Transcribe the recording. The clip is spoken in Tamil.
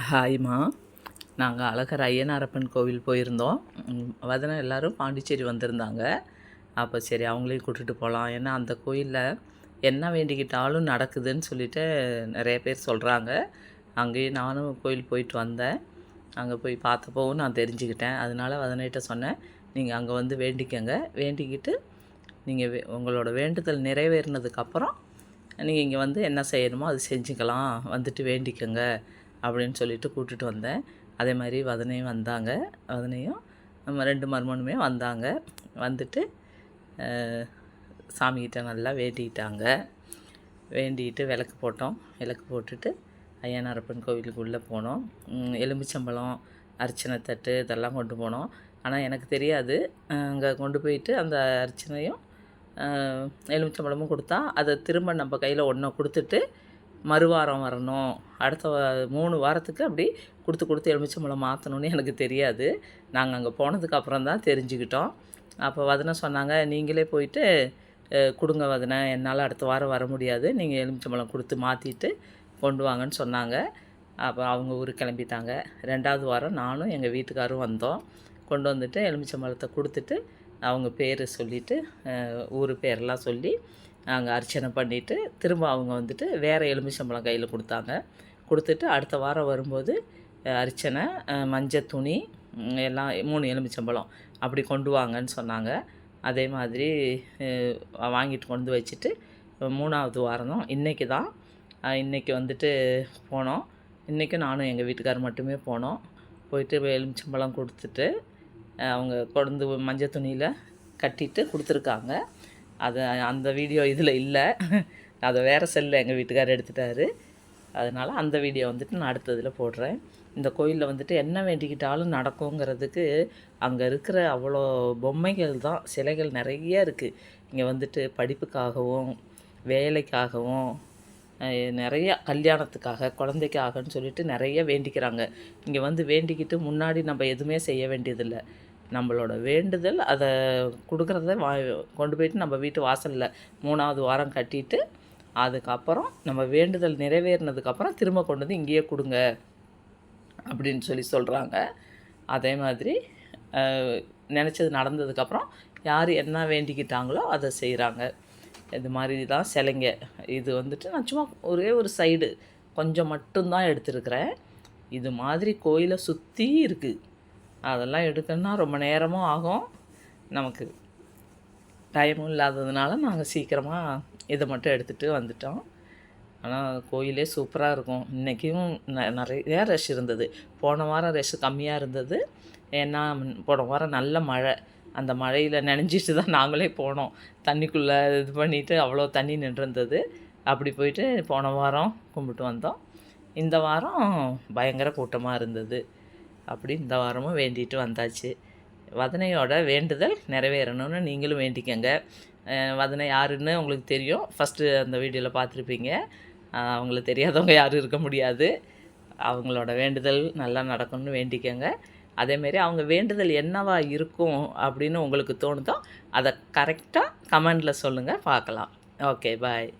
ஹாய்மா. நாங்கள் அழகர் ஐயனாரப்பன் கோவில் போயிருந்தோம். வதனம் எல்லோரும் எல்லாரும் பாண்டிச்சேரி வந்திருந்தாங்க. அப்போ சரி அவங்களையும் கூட்டிகிட்டு போகலாம் ஏன்னா அந்த கோயிலில் என்ன வேண்டிக்கிட்டாலும் நடக்குதுன்னு சொல்லிட்டு நிறைய பேர் சொல்கிறாங்க அங்கேயே நானும் கோயில் போயிட்டு வந்தேன். அங்கே போய் பார்த்தப்போவும் நான் தெரிஞ்சுக்கிட்டேன். அதனால வதனைகிட்ட சொன்னேன் நீங்கள் அங்கே வந்து வேண்டிக்கங்க. வேண்டிக்கிட்டு நீங்கள் வே உங்களோட வேண்டுதல் நிறைவேறினதுக்கப்புறம் நீங்கள் இங்கே வந்து என்ன செய்யணுமோ அது செஞ்சுக்கலாம். வந்துட்டு வேண்டிக்கங்க. அப்படின்னு சொல்லிட்டு கூட்டிகிட்டு வந்தேன். அதே மாதிரி வதனையும் வந்தாங்க. வதனையும் நம்ம ரெண்டு மர்மனுமே வந்தாங்க. வந்துட்டு சாமிக்கிட்ட சாமிகிட்ட நல்லா வேண்டிக்கிட்டாங்க வேண்டிக்கிட்டு விளக்கு போட்டோம். விளக்கு போட்டுட்டு ஐயனாரப்பன் அரப்பன் கோவிலுக்குள்ளே போனோம். ம், எலுமிச்சம்பழம் அர்ச்சனை தட்டு இதெல்லாம் கொண்டு போனோம். ஆனால் எனக்கு தெரியாது. அங்கே கொண்டு போயிட்டு அந்த அர்ச்சனையும் எலுமிச்சம்பழமும் கொடுத்தா அதை திரும்ப நம்ம கையில் ஒன்றை கொடுத்துட்டு மறுவாரம் வரணும். அடுத்த மூணு வாரத்துக்கு அப்படி கொடுத்து கொடுத்து எலுமிச்சம்பழம் மாற்றணும்னு எனக்கு தெரியாது. நாங்கள் அங்கே போனதுக்கு அப்புறம் தான் தெரிஞ்சுக்கிட்டோம். அப்போ வதனை சொன்னாங்க நீங்களே போயிட்டு கொடுங்க வதனை. என்னால் அடுத்த வாரம் வர முடியாது. நீங்கள் எலுமிச்சம்பழம் கொடுத்து மாற்றிட்டு கொண்டு வாங்கன்னு சொன்னாங்க. அப்போ அவங்க ஊருக்கு கிளம்பிட்டாங்க. ரெண்டாவது வாரம் நானும் எங்கள் வீட்டுக்காரும் வந்தோம். கொண்டு வந்துட்டு எலுமிச்சம்பழத்தை கொடுத்துட்டு அவங்க பேர் சொல்லிவிட்டு ஊர் பேரெல்லாம் சொல்லி நாங்கள் அர்ச்சனை பண்ணிவிட்டு திரும்ப அவங்க வந்துட்டு வேறு எலுமிச்சம்பழம் கையில் கொடுத்தாங்க. கொடுத்துட்டு அடுத்த வாரம் வரும்போது அர்ச்சனை மஞ்சள் துணி எல்லாம் மூணு எலுமிச்சம்பழம் அப்படி கொண்டு வாங்கன்னு சொன்னாங்க. அதே மாதிரி வாங்கிட்டு கொண்டு வச்சுட்டு மூணாவது வாரம் தான் இன்றைக்கி தான் இன்றைக்கி வந்துட்டு போனோம். இன்றைக்கும் நானும் எங்கள் வீட்டுக்காரர் மட்டுமே போனோம். போயிட்டு எலுமிச்சம்பழம் கொடுத்துட்டு அவங்க கொண்டு மஞ்சள் துணியில் கட்டிட்டு கொடுத்துருக்காங்க. அது அந்த வீடியோ இதில் இல்லை. அதை வேறு செல்லில் எங்கள் வீட்டுக்கார் எடுத்துட்டாரு. அதனால் அந்த வீடியோ வந்துட்டு நான் அடுத்ததில் போடுறேன். இந்த கோயிலில் வந்துட்டு என்ன வேண்டிக்கிட்டாலும் நடக்குங்கிறதுக்கு அங்கே இருக்கிற அவ்வளோ பொம்மைகள் தான் சிலைகள் நிறைய இருக்குது இங்கே வந்துட்டு படிப்புக்காகவும் வேலைக்காகவும் நிறைய கல்யாணத்துக்காக குழந்தைக்காகன்னு சொல்லிட்டு நிறைய வேண்டிக்கிறாங்க. இங்கே வந்து வேண்டிக்கிட்டு முன்னாடி நம்ம எதுவுமே செய்ய வேண்டியதில்லை. நம்மளோட வேண்டுதல் அதை கொடுக்குறத வா கொண்டு போயிட்டு நம்ம வீட்டு வாசலில் மூணாவது வாரம் கட்டிட்டு அதுக்கப்புறம் நம்ம வேண்டுதல் நிறைவேறினதுக்கப்புறம் திரும்ப கொண்டு வந்து இங்கேயே கொடுங்க அப்படின்னு சொல்லி சொல்கிறாங்க அதே மாதிரி நினச்சது நடந்ததுக்கப்புறம் யார் என்ன வேண்டிக்கிட்டாங்களோ அதை செய்கிறாங்க இது மாதிரி தான் சிலைங்க. இது வந்துட்டு நான் சும்மா ஒரே ஒரு சைடு கொஞ்சம் மட்டும்தான் எடுத்திருக்கிறேன். இது மாதிரி கோயிலை சுற்றி இருக்குது அதெல்லாம் எடுக்கணும்னா ரொம்ப நேரமும் ஆகும். நமக்கு டைமும் இல்லாததுனால நாங்கள் சீக்கிரமாக இதை மட்டும் எடுத்துகிட்டு வந்துட்டோம். ஆனால் கோயிலே சூப்பராக இருக்கும். இன்றைக்கும் ந நிறைய ரஷ் இருந்தது. போன வாரம் ரஷ் கம்மியாக இருந்தது. ஏன்னா போன வாரம் நல்ல மழை. அந்த மழையில் நினைஞ்சிட்டு தான் நாங்களே போனோம். தண்ணிக்குள்ளே இது பண்ணிவிட்டு அவ்வளோ தண்ணி நின்றுருந்தது. அப்படி போயிட்டு போன வாரம் கும்பிட்டு வந்தோம். இந்த வாரம் பயங்கர கூட்டமாக இருந்தது. அப்படி இந்த வாரமும் வேண்டிட்டு வந்தாச்சு. வதனையோட வேண்டுதல் நிறைவேறணும்னு நீங்களும் வேண்டிக்கங்க. வதனை யாருன்னு உங்களுக்கு தெரியும். ஃபஸ்ட்டு அந்த வீடியோவில் பார்த்துருப்பீங்க. அவங்களுக்கு தெரியாதவங்க யாரும் இருக்க முடியாது. அவங்களோட வேண்டுதல் நல்லா நடக்கணும்னு வேண்டிக்கங்க. அதேமாரி அவங்க வேண்டுதல் என்னவா இருக்கும் அப்படின்னு உங்களுக்கு தோணுதோ அதை கரெக்டாக கமெண்டில் சொல்லுங்கள் பார்க்கலாம். Okay bye